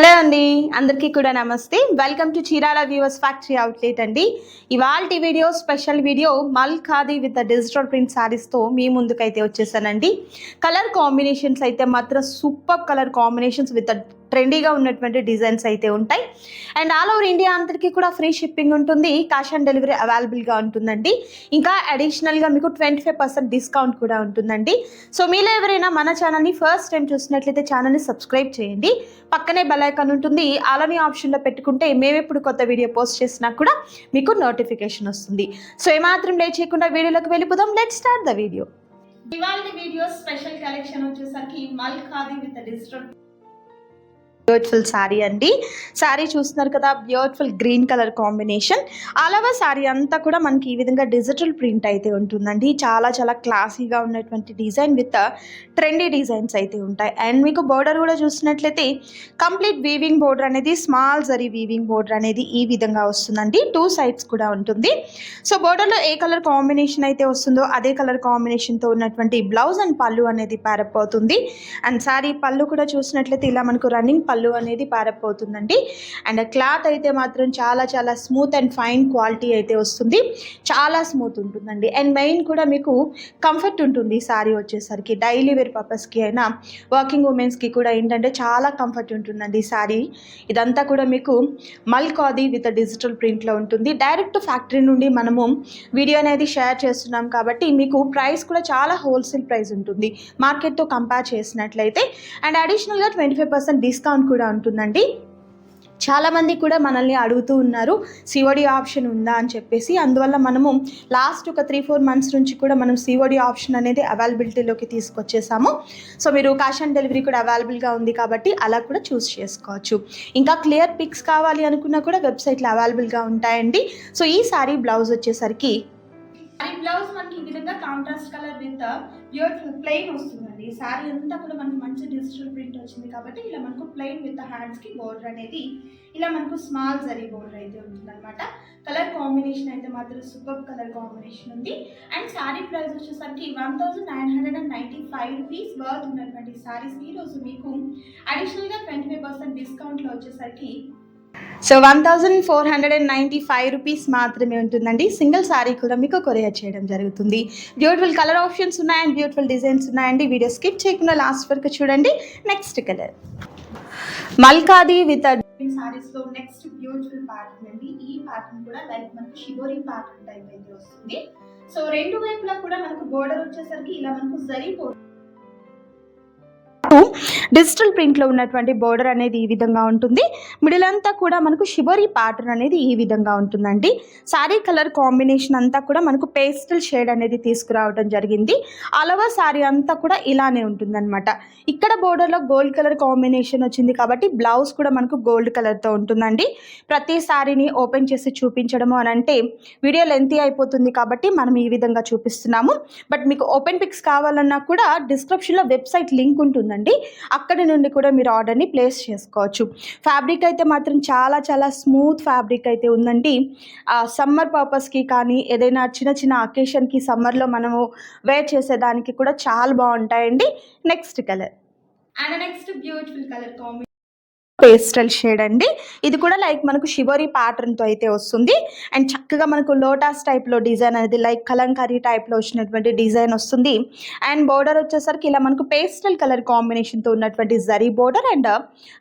Hello అండి అందరికీ కూడా నమస్తే. Welcome to Chirala viewers factory outlet అండి. ఇవాళ video special video mul khadi with digital print శారీస్తో మీ ముందుకైతే వచ్చేసానండి. కలర్ కాంబినేషన్స్ అయితే మాత్రం సూపర్ కలర్ కాంబినేషన్స్ విత్ ట్రెండీగా ఉన్నటువంటి డిజైన్స్ అయితే ఉంటాయి. అండ్ ఆల్ ఓవర్ ఇండియా అందరికీ కూడా ఫ్రీ షిప్పింగ్ ఉంటుంది. క్యాష్ ఆన్ డెలివరీ అవైలబుల్గా ఉంటుందండి. ఇంకా అడిషనల్గా మీకు ట్వంటీ ఫైవ్ పర్సెంట్ డిస్కౌంట్ కూడా ఉంటుందండి. సో మీలో ఎవరైనా మన ఛానల్ని ఫస్ట్ టైం చూసినట్లయితే ఛానల్ని సబ్స్క్రైబ్ చేయండి. పక్కనే బెల్ ఉంటుంది. అలానే ఆప్షన్లో పెట్టుకుంటే మేము ఎప్పుడు కొత్త వీడియో పోస్ట్ చేసినా కూడా మీకు నోటిఫికేషన్ వస్తుంది. సో ఏమాత్రం లేట్ చేయకుండా వీడియోలోకి వెళ్ళిపోదాం. లెట్ స్టార్ట్ ద వీడియో ఇవాళ వీడియో స్పెషల్ కలెక్షన్ వచ్చేసరికి mul khadi with digital beautiful saree అండి. శారీ చూస్తున్నారు కదా బ్యూటిఫుల్ గ్రీన్ కలర్ కాంబినేషన్ అలావా శారీ అంతా కూడా మనకి ఈ విధంగా డిజిటల్ ప్రింట్ అయితే ఉంటుందండి. చాలా చాలా క్లాసీగా ఉన్నటువంటి డిజైన్ విత్ ట్రెండీ డిజైన్స్ అయితే ఉంటాయి. అండ్ మీకు బోర్డర్ కూడా చూసినట్లయితే కంప్లీట్ వీవింగ్ బోర్డర్ అనేది స్మాల్ జరీ వీవింగ్ బోర్డర్ అనేది ఈ విధంగా వస్తుందండి. టూ సైడ్స్ కూడా ఉంటుంది. సో బోర్డర్లో ఏ కలర్ కాంబినేషన్ అయితే వస్తుందో అదే కలర్ కాంబినేషన్తో ఉన్నటువంటి బ్లౌజ్ అండ్ పళ్ళు అనేది ప్యారప్ అవుతుంది అండ్ శారీ పళ్ళు కూడా చూసినట్లయితే ఇలా మనకు రన్నింగ్ పళ్ళు అనేది పారపోతుందండి. అండ్ క్లాత్ అయితే మాత్రం చాలా చాలా స్మూత్ అండ్ ఫైన్ క్వాలిటీ అయితే వస్తుంది. చాలా స్మూత్ ఉంటుందండి. అండ్ మెయిన్ కూడా మీకు కంఫర్ట్ ఉంటుంది సారీ వచ్చేసరికి. డైలీ వేర్ పర్పస్కి అయినా వర్కింగ్ ఉమెన్స్కి కూడా ఏంటంటే చాలా కంఫర్ట్ ఉంటుందండి శారీ ఇదంతా కూడా మీకు మల్కాది విత్ డిజిటల్ ప్రింట్లో ఉంటుంది. డైరెక్ట్ ఫ్యాక్టరీ నుండి మనము వీడియో అనేది షేర్ చేస్తున్నాం కాబట్టి మీకు ప్రైస్ కూడా చాలా హోల్సేల్ ప్రైస్ ఉంటుంది. మార్కెట్తో కంపేర్ చేసినట్లయితే. అండ్ అడిషనల్గా ట్వంటీ ఫైవ్ పర్సెంట్ డిస్కౌంట్ కూడా ఉంటుందండి. చాలామంది కూడా మనల్ని అడుగుతూ ఉన్నారు సిఓడి ఆప్షన్ ఉందా అని చెప్పేసి. అందువల్ల మనము లాస్ట్ ఒక త్రీ ఫోర్ మంత్స్ నుంచి కూడా మనం సిఓడి ఆప్షన్ అనేది అవైలబిలిటీలోకి తీసుకొచ్చేసాము. సో మీరు క్యాష్ ఆన్ డెలివరీ కూడా అవైలబుల్గా ఉంది కాబట్టి అలా కూడా చూస్ చేసుకోవచ్చు. ఇంకా క్లియర్ పిక్స్ కావాలి అనుకున్నా కూడా వెబ్సైట్లో అవైలబుల్గా ఉంటాయండి. సో ఈ సారీ బ్లౌజ్ వచ్చేసరికి సారీ బ్లౌజ్ మనకి ఈ విధంగా కాంట్రాస్ట్ కలర్ విత్ ప్లెయిన్ వస్తుంది. ఈ సారీ అంతా కూడా మనకు మంచి డిజిటల్ ప్రింట్ వచ్చింది కాబట్టి ఇలా మనకు ప్లెయిన్ విత్ హ్యాండ్స్కి బోర్డర్ అనేది ఇలా మనకు స్మాల్ జరీ బోర్డర్ అయితే ఉంటుందన్నమాట. కలర్ కాంబినేషన్ అయితే మాత్రం సూపర్ కలర్ కాంబినేషన్ ఉంది. అండ్ శారీ ప్రైస్ వచ్చేసరికి one thousand nine hundred and ninety five rupees worth ఉన్నటువంటి శారీస్ ఈరోజు మీకు అడిషనల్గా ట్వంటీ ఫైవ్ పర్సెంట్ డిస్కౌంట్లో వచ్చేసరికి so one thousand four hundred and ninety five rupees మాత్రమే ఉంటుందండి. సింగిల్ శారీ కూడా మీకు కొరియర్ చేయడం జరుగుతుంది. బ్యూటిఫుల్ కలర్ ఆప్షన్స్ ఉన్నాయి అండ్ బ్యూటిఫుల్ డిజైన్స్ ఉన్నాయండి. వీడియో స్కిప్ చేయకుండా లాస్ట్ వరకు చూడండి. నెక్స్ట్ కలర్ మల్కాది విత్ సారీస్లో నెక్స్ట్ బ్యూటిఫుల్ ప్యాటర్న్ అండి ఈ ప్యాటర్న్ కూడా లైక్ మనకు షిబోరి ప్యాటర్న్ టైప్ అయితే వస్తుంది. సో రెండు వైపులా కూడా మనకు బోర్డర్ వచ్చేసరికి ఇలా మనకు జరీ డిజిటల్ ప్రింట్లో ఉన్నటువంటి బోర్డర్ అనేది ఈ విధంగా ఉంటుంది. మిడిల్ అంతా కూడా మనకు షిబోరి ప్యాటర్న్ అనేది ఈ విధంగా ఉంటుందండి. శారీ కలర్ కాంబినేషన్ అంతా కూడా మనకు పేస్టల్ షేడ్ అనేది తీసుకురావడం జరిగింది. అలవా శారీ అంతా కూడా ఇలానే ఉంటుందన్నమాట. ఇక్కడ బోర్డర్లో గోల్డ్ కలర్ కాంబినేషన్ వచ్చింది కాబట్టి బ్లౌజ్ కూడా మనకు గోల్డ్ కలర్తో ఉంటుందండి. ప్రతి శారీని ఓపెన్ చేసి చూపించడము అని అంటే వీడియో లెంతీ అయిపోతుంది కాబట్టి మనం ఈ విధంగా చూపిస్తున్నాము. బట్ మీకు ఓపెన్ పిక్స్ కావాలన్నా కూడా డిస్క్రిప్షన్లో వెబ్సైట్ లింక్ ఉంటుందండి. అక్కడి నుండి కూడా మీరు ఆర్డర్ని ప్లేస్ చేసుకోవచ్చు. ఫ్యాబ్రిక్ అయితే మాత్రం చాలా చాలా స్మూత్ ఫ్యాబ్రిక్ అయితే ఉందండి. సమ్మర్ పర్పస్కి కానీ ఏదైనా చిన్న చిన్న అకేషన్కి సమ్మర్లో మనము వేర్ చేసేదానికి కూడా చాలా బాగుంటాయండి. Next colour and next beautiful colour combination pastel shade అండి. ఇది కూడా లైక్ మనకు షివరీ ప్యాటర్న్తో అయితే వస్తుంది. అండ్ చక్కగా మనకు లోటాస్ టైప్లో డిజైన్ అనేది లైక్ కలంకారీ టైప్లో వచ్చినటువంటి డిజైన్ వస్తుంది. అండ్ బోర్డర్ వచ్చేసరికి ఇలా మనకు పేస్టల్ కలర్ కాంబినేషన్తో ఉన్నటువంటి జరీ బోర్డర్ అండ్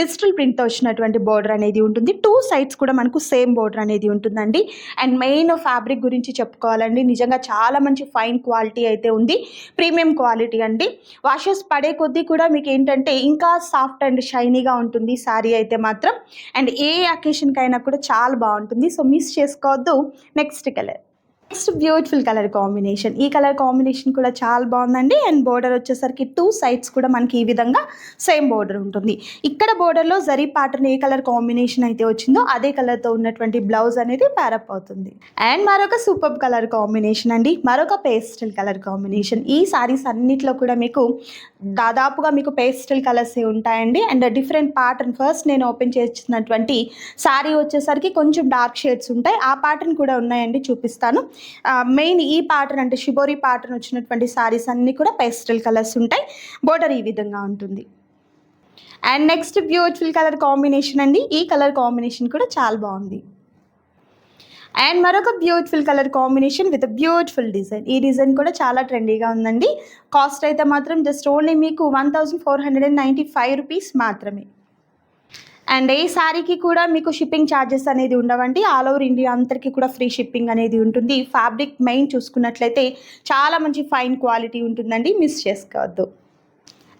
డిజిటల్ ప్రింట్తో వచ్చినటువంటి బోర్డర్ అనేది ఉంటుంది. టూ సైడ్స్ కూడా మనకు సేమ్ బోర్డర్ అనేది ఉంటుందండి. అండ్ మెయిన్ ఫ్యాబ్రిక్ గురించి చెప్పుకోవాలండి. నిజంగా చాలా మంచి ఫైన్ క్వాలిటీ అయితే ఉంది. ప్రీమియం క్వాలిటీ అండి. వాషెస్ పడే కొద్దీ కూడా మీకు ఏంటంటే ఇంకా సాఫ్ట్ అండ్ షైనీగా ఉంటుంది శారీ అయితే మాత్రం. అండ్ ఏ అకేషన్కైనా కూడా చాలా బాగుంటుంది. సో మిస్ చేసుకోవద్దు. Next colour next beautiful colour combination ఈ కలర్ కాంబినేషన్ కూడా చాలా బాగుందండి. అండ్ బోర్డర్ వచ్చేసరికి టూ సైడ్స్ కూడా మనకి ఈ విధంగా సేమ్ బోర్డర్ ఉంటుంది. ఇక్కడ బోర్డర్లో జరీ ప్యాటర్న్ ఏ కలర్ కాంబినేషన్ అయితే వచ్చిందో అదే కలర్తో ఉన్నటువంటి బ్లౌజ్ అనేది ప్యారప్ అవుతుంది. అండ్ మరొక సూపర్ కలర్ కాంబినేషన్ అండి. మరొక పేస్టల్ కలర్ కాంబినేషన్ ఈ సారీస్ అన్నిట్లో కూడా మీకు దాదాపుగా మీకు పేస్టల్ కలర్స్ ఉంటాయండి. అండ్ డిఫరెంట్ ప్యాటర్న్ ఫస్ట్ నేను ఓపెన్ చేసినటువంటి సారీ వచ్చేసరికి కొంచెం డార్క్ షేడ్స్ ఉంటాయి. ఆ ప్యాటర్న్ కూడా ఉన్నాయండి చూపిస్తాను. మెయిన్ ఈ ప్యాటర్న్ అంటే షిబోరి ప్యాటర్న్ వచ్చినటువంటి శారీస్ అన్నీ కూడా పేస్టల్ కలర్స్ ఉంటాయి. బోర్డర్ ఈ విధంగా ఉంటుంది. And next beautiful colour combination అండి. ఈ కలర్ కాంబినేషన్ కూడా చాలా బాగుంది. అండ్ మరొక beautiful colour combination with beautiful design ఈ డిజైన్ కూడా చాలా ట్రెండీగా ఉందండి. కాస్ట్ అయితే మాత్రం జస్ట్ ఓన్లీ మీకు one thousand four hundred and ninety five rupees మాత్రమే. అండ్ ఈ శారీకి కూడా మీకు షిప్పింగ్ ఛార్జెస్ అనేది ఉండవండి. ఆల్ ఓవర్ ఇండియా అందరికీ కూడా ఫ్రీ షిప్పింగ్ అనేది ఉంటుంది. ఫ్యాబ్రిక్ మెయిన్ చూసుకున్నట్లయితే చాలా మంచి ఫైన్ క్వాలిటీ ఉంటుందండి. మిస్ చేసుకోవద్దు.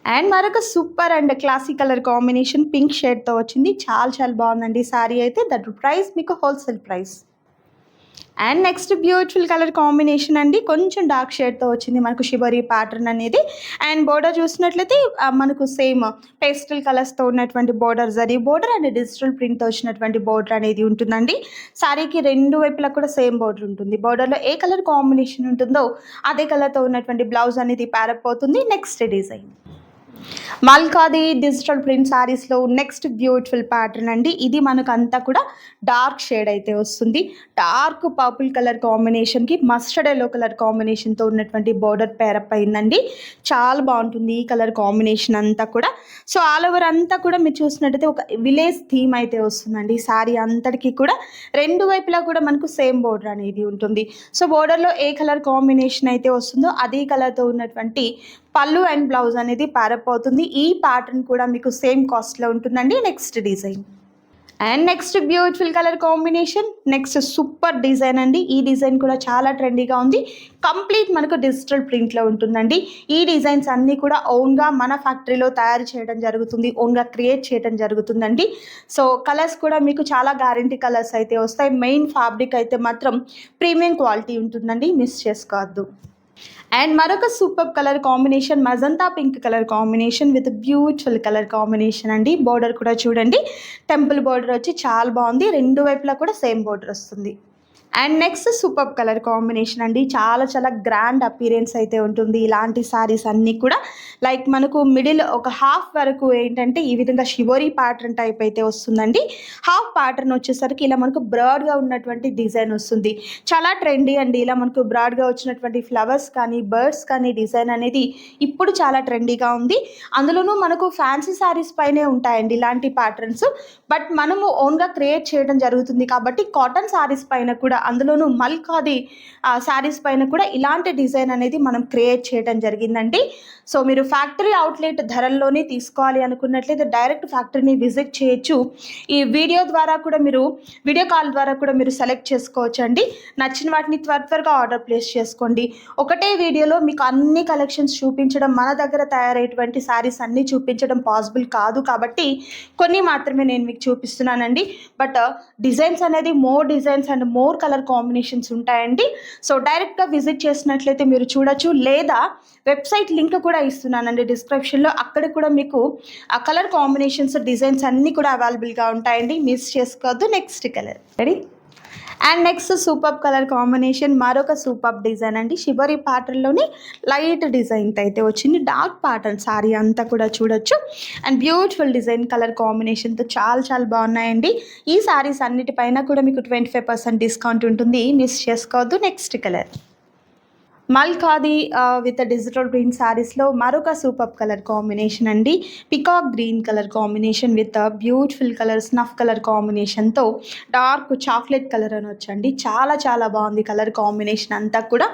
అండ్ మరొక super and classic colour combination pink షేడ్తో వచ్చింది. చాలా చాలా బాగుందండి శారీ అయితే. దట్ ప్రైస్ మీకు wholesale price. And next beautiful colour combination అండి. కొంచెం డార్క్ షేడ్తో వచ్చింది మనకు షిబరి ప్యాటర్న్ అనేది. అండ్ బోర్డర్ చూసినట్లయితే మనకు సేమ్ పేస్టల్ కలర్స్తో ఉన్నటువంటి border zari border and digital ప్రింట్తో వచ్చినటువంటి బోర్డర్ అనేది ఉంటుందండి. శారీకి రెండు వైపులా కూడా సేమ్ బోర్డర్ ఉంటుంది. బోర్డర్లో ఏ కలర్ కాంబినేషన్ ఉంటుందో అదే కలర్తో ఉన్నటువంటి బ్లౌజ్ అనేది ప్యారప్ అవుతుంది next design mulkhadi digital print శారీస్లో నెక్స్ట్ బ్యూటిఫుల్ ప్యాటర్న్ అండి. ఇది మనకు అంతా కూడా డార్క్ షేడ్ అయితే వస్తుంది. డార్క్ పర్పుల్ కలర్ కాంబినేషన్కి మస్టర్డ్ ఎల్లో కలర్ కాంబినేషన్తో ఉన్నటువంటి బోర్డర్ పేరప్ అయిందండి. చాలా బాగుంటుంది ఈ కలర్ కాంబినేషన్ అంతా కూడా. సో ఆల్ ఓవర్ అంతా కూడా మీరు చూసినట్టయితే ఒక విలేజ్ థీమ్ అయితే వస్తుందండి. శారీ అంతటికి కూడా రెండు వైపులా కూడా మనకు సేమ్ బోర్డర్ అనేది ఉంటుంది. సో బోర్డర్లో ఏ కలర్ కాంబినేషన్ అయితే వస్తుందో అదే కలర్తో ఉన్నటువంటి పళ్ళు అండ్ బ్లౌజ్ అనేది ప్యారప్ అవుతుంది ఈ ప్యాటర్న్ కూడా మీకు సేమ్ కాస్ట్లో ఉంటుందండి. Next design and next beautiful colour combination next super design అండి. ఈ డిజైన్ కూడా చాలా ట్రెండీగా ఉంది. కంప్లీట్ మనకు డిజిటల్ ప్రింట్లో ఉంటుందండి. ఈ డిజైన్స్ అన్నీ కూడా ఓన్గా మన ఫ్యాక్టరీలో తయారు చేయడం జరుగుతుంది. ఓన్గా క్రియేట్ చేయడం జరుగుతుందండి. సో కలర్స్ కూడా మీకు చాలా గ్యారంటీ కలర్స్ అయితే వస్తాయి. మెయిన్ ఫ్యాబ్రిక్ అయితే మాత్రం ప్రీమియం క్వాలిటీ ఉంటుందండి. మిస్ చేసుకోవద్దు. అండ్ మరొక super colour combination magenta pink colour combination with beautiful colour combination అండి. బోర్డర్ కూడా చూడండి. టెంపుల్ బోర్డర్ వచ్చి చాలా బాగుంది. రెండు వైపులా కూడా సేమ్ బోర్డర్ వస్తుంది. And next super colour combination అండి. చాలా చాలా గ్రాండ్ అపీరెన్స్ అయితే ఉంటుంది. ఇలాంటి సారీస్ అన్నీ కూడా లైక్ మనకు మిడిల్ ఒక హాఫ్ వరకు ఏంటంటే ఈ విధంగా షివోరీ ప్యాటర్న్ టైప్ అయితే వస్తుందండి. హాఫ్ ప్యాటర్న్ వచ్చేసరికి ఇలా మనకు బ్రాడ్గా ఉన్నటువంటి డిజైన్ వస్తుంది. చాలా ట్రెండీ అండి. ఇలా మనకు బ్రాడ్గా వచ్చినటువంటి ఫ్లవర్స్ కానీ బర్డ్స్ కానీ డిజైన్ అనేది ఇప్పుడు చాలా ట్రెండీగా ఉంది. అందులోనూ మనకు ఫ్యాన్సీ శారీస్ పైనే ఉంటాయండి ఇలాంటి ప్యాటర్న్స్ బట్ మనము ఓన్గా క్రియేట్ చేయడం జరుగుతుంది కాబట్టి కాటన్ శారీస్ పైన కూడా అందులోనూ మల్కాది శారీస్ పైన కూడా ఇలాంటి డిజైన్ అనేది మనం క్రియేట్ చేయడం జరిగిందండి. సో మీరు ఫ్యాక్టరీ అవుట్లెట్ ధరల్లోనే తీసుకోవాలి అనుకున్నట్లయితే డైరెక్ట్ ఫ్యాక్టరీని విజిట్ చేయొచ్చు. ఈ వీడియో ద్వారా కూడా మీరు వీడియో కాల్ ద్వారా కూడా మీరు సెలెక్ట్ చేసుకోవచ్చు అండి నచ్చిన వాటిని త్వర త్వరగా ఆర్డర్ ప్లేస్ చేసుకోండి. ఒకటే వీడియోలో మీకు అన్ని కలెక్షన్స్ చూపించడం మన దగ్గర తయారయ్యేటువంటి శారీస్ అన్నీ చూపించడం పాసిబుల్ కాదు కాబట్టి కొన్ని మాత్రమే నేను మీకు చూపిస్తున్నానండి. బట్ డిజైన్స్ అనేది more designs and more colour combinations ఉంటాయండి. సో డైరెక్ట్గా విజిట్ చేసినట్లయితే మీరు చూడొచ్చు. లేదా వెబ్సైట్ లింక్ కూడా ఇస్తున్నానండి డిస్క్రిప్షన్లో. అక్కడ కూడా మీకు ఆ కలర్ కాంబినేషన్స్ డిజైన్స్ అన్నీ కూడా అవైలబుల్గా ఉంటాయండి. మిస్ చేసుకోవద్దు. Next colour. Ready? And next super colour combination మరొక సూపర్ డిజైన్ అండి. షిబరి ప్యాటర్న్లోని లైట్ డిజైన్ అయితే వచ్చింది. డార్క్ ప్యాటర్న్ సారీ అంతా కూడా చూడొచ్చు. అండ్ బ్యూటిఫుల్ డిజైన్ కలర్ కాంబినేషన్తో చాలా చాలా బాగున్నాయండి. ఈ సారీస్ అన్నిటిపైన కూడా మీకు ట్వంటీ ఫైవ్ పర్సెంట్ డిస్కౌంట్ ఉంటుంది. మిస్ చేసుకోవద్దు. Next colour mulkhadi with digital print శారీస్లో మరొక సూపర్ కలర్ కాంబినేషన్ అండి. Peacock green colour combination with beautiful colour snuff colour కాంబినేషన్తో డార్క్ చాక్లెట్ కలర్ అని వచ్చండి. చాలా చాలా బాగుంది కలర్ కాంబినేషన్ అంతా కూడా.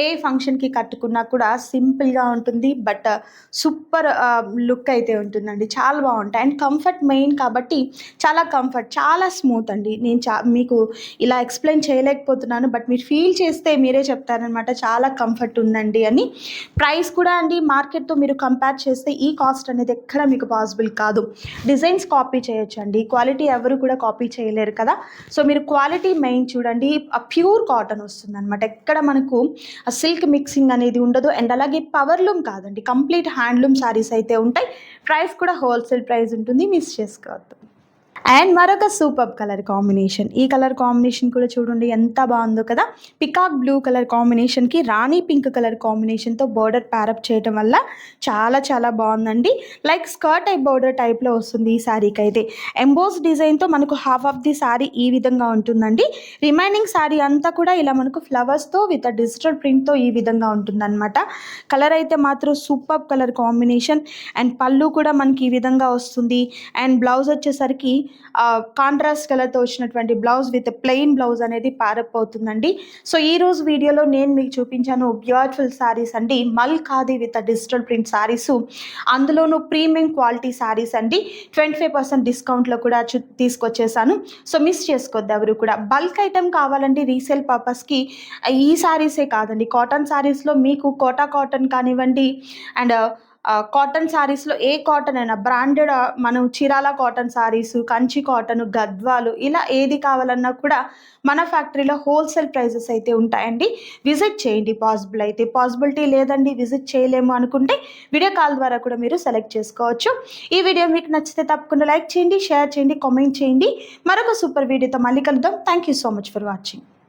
ఏ ఫంక్షన్కి కట్టుకున్నా కూడా సింపుల్గా ఉంటుంది బట్ సూపర్ లుక్ అయితే ఉంటుందండి. చాలా బాగుంటాయి. అండ్ కంఫర్ట్ మెయిన్ కాబట్టి చాలా కంఫర్ట్ చాలా స్మూత్ అండి. నేను చా మీకు ఇలా ఎక్స్ప్లెయిన్ చేయలేకపోతున్నాను బట్ మీరు ఫీల్ చేస్తే మీరే చెప్తారనమాట చాలా కంఫర్ట్ ఉందండి అని. ప్రైస్ కూడా అండి మార్కెట్తో మీరు కంపేర్ చేస్తే ఈ కాస్ట్ అనేది ఎక్కడ మీకు పాసిబుల్ కాదు. డిజైన్స్ కాపీ చేయొచ్చు అండి క్వాలిటీ ఎవరు కూడా కాపీ చేయలేరు కదా. సో మీరు క్వాలిటీ మెయిన్ చూడండి. ప్యూర్ కాటన్ వస్తుంది అనమాట ఎక్కడ మనకు సిల్క్ మిక్సింగ్ అనేది ఉండదు. అండ్ అలాగే పవర్లూమ్ కాదండి. కంప్లీట్ హ్యాండ్లూమ్ శారీస్ అయితే ఉంటాయి. ప్రైస్ కూడా హోల్సేల్ ప్రైస్ ఉంటుంది. మిస్ చేసుకోవద్దు. అండ్ మరొక సూపర్ కలర్ కాంబినేషన్. ఈ కలర్ కాంబినేషన్ కూడా చూడండి ఎంత బాగుందో కదా. పికాక్ బ్లూ కలర్ కాంబినేషన్కి రాణి పింక్ కలర్ కాంబినేషన్తో బోర్డర్ ప్యారప్ చేయడం వల్ల చాలా చాలా బాగుందండి. లైక్ స్కర్ట్ టైప్ బోర్డర్ టైప్లో వస్తుంది ఈ శారీకి అయితే ఎంబోస్ డిజైన్తో మనకు హాఫ్ ఆఫ్ ది శారీ ఈ విధంగా ఉంటుందండి. రిమైనింగ్ శారీ అంతా కూడా ఇలా మనకు ఫ్లవర్స్తో విత్ డిజిటల్ ప్రింట్తో ఈ విధంగా ఉంటుందన్నమాట. కలర్ అయితే మాత్రం సూపర్ కలర్ కాంబినేషన్ అండ్ పళ్ళు కూడా మనకి ఈ విధంగా వస్తుంది. అండ్ బ్లౌజ్ వచ్చేసరికి కాంట్రాస్ట్ కలర్తో వచ్చినటువంటి బ్లౌజ్ విత్ ప్లెయిన్ బ్లౌజ్ అనేది పారప్ అవుతుందండి సో ఈ రోజు వీడియోలో నేను మీకు చూపించాను బ్యూటిఫుల్ శారీస్ అండి. Mul khadi with digital print saris అందులోనూ ప్రీమియం క్వాలిటీ శారీస్ అండి. ట్వంటీ ఫైవ్ పర్సెంట్ డిస్కౌంట్లో కూడా తీసుకొచ్చేసాను. సో మిస్ చేసుకోవద్దు ఎవరు కూడా. బల్క్ ఐటెం కావాలండి రీసేల్ పర్పస్కి ఈ శారీసే కాదండి. కాటన్ శారీస్లో మీకు కోటా కాటన్ కానివ్వండి. అండ్ కాటన్ శారీస్లో ఏ కాటన్ అయినా బ్రాండెడ్ మనం చీరాల కాటన్ శారీస్ కంచి కాటన్ గద్వాలు ఇలా ఏది కావాలన్నా కూడా మన ఫ్యాక్టరీలో హోల్సేల్ ప్రైజెస్ అయితే ఉంటాయండి. విజిట్ చేయండి పాసిబుల్ అయితే. పాసిబిలిటీ లేదండి విజిట్ చేయలేము అనుకుంటే వీడియో కాల్ ద్వారా కూడా మీరు సెలెక్ట్ చేసుకోవచ్చు. ఈ వీడియో మీకు నచ్చితే తప్పకుండా లైక్ చేయండి షేర్ చేయండి కామెంట్ చేయండి. మరొక సూపర్ వీడియోతో మళ్ళీ కలుద్దాం. Thank you so much for watching